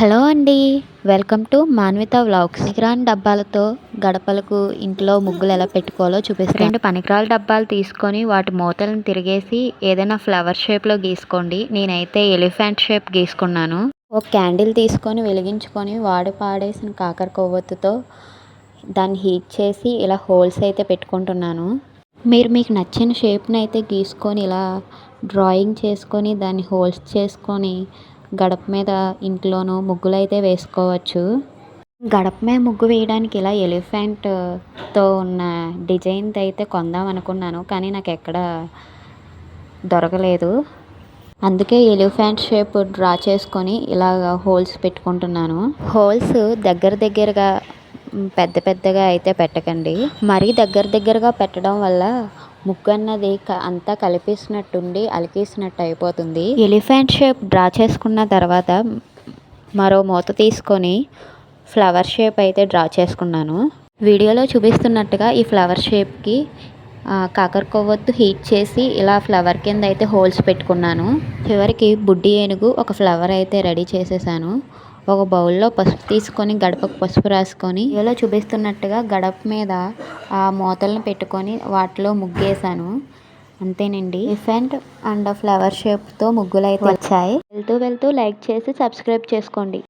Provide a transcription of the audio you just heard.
Hello అండి welcome to Manvitha vlogs. పనికిరాని డబ్బాలతో గడపలకు ఇంట్లో ముగ్గులు ఎలా పెట్టుకోవాలో చూపిస్తాను రెండు పనికిరాల డబ్బాలు తీసుకొని వాటి మూతలను తిరిగేసి ఏదైనా ఫ్లవర్ షేప్లో గీసుకోండి. నేనైతే ఎలిఫెంట్ షేప్ గీసుకున్నాను. ఒక క్యాండిల్ తీసుకొని వెలిగించుకొని వాడి పాడేసిన కాకర కొవ్వొత్తుతో దాన్ని హీట్ చేసి ఇలా హోల్స్ అయితే పెట్టుకుంటున్నాను. మీరు మీకు నచ్చిన షేప్ని అయితే గీసుకొని ఇలా డ్రాయింగ్ చేసుకొని దాన్ని హోల్స్ చేసుకొని గడప మీద ఇంట్లోనూ ముగ్గులైతే వేసుకోవచ్చు. గడప మీద ముగ్గు వేయడానికి ఇలా ఎలిఫెంట్తో ఉన్న డిజైన్ అయితే కొందాం అనుకున్నాను కానీ నాకు ఎక్కడ దొరకలేదు. అందుకే ఎలిఫెంట్ షేప్ డ్రా చేసుకొని ఇలాగ హోల్స్ పెట్టుకుంటున్నాను. హోల్స్ దగ్గర దగ్గరగా పెద్ద పెద్దగా అయితే పెట్టకండి. మరీ దగ్గర దగ్గరగా పెట్టడం వల్ల ముగ్గు అన్నది అంతా కలిపేసినట్టుండి అలికేసినట్టు అయిపోతుంది. ఎలిఫెంట్ షేప్ డ్రా చేసుకున్న తర్వాత మరో మూత తీసుకొని ఫ్లవర్ షేప్ అయితే డ్రా చేసుకున్నాను. వీడియోలో చూపిస్తున్నట్టుగా ఈ ఫ్లవర్ షేప్కి కాకర కొవ్వొత్తు హీట్ చేసి ఇలా ఫ్లవర్ కింద అయితే హోల్స్ పెట్టుకున్నాను. చివరికి బుడ్డి ఏనుగు ఒక ఫ్లవర్ అయితే రెడీ చేసేసాను. ఒక బౌల్లో పసుపు తీసుకొని గడపకు పసుపు రాసుకొని వీడియోలో చూపిస్తున్నట్టుగా గడప మీద ఆ మూతలను పెట్టుకొని వాటిలో ముగ్గేసాను అంతేనండి. ఎలిఫెంట్ అండ్ ఫ్లవర్ షేప్తో ముగ్గులు అయితే వచ్చాయి. వెళ్తూ వెళ్తూ లైక్ చేసి సబ్స్క్రైబ్ చేసుకోండి.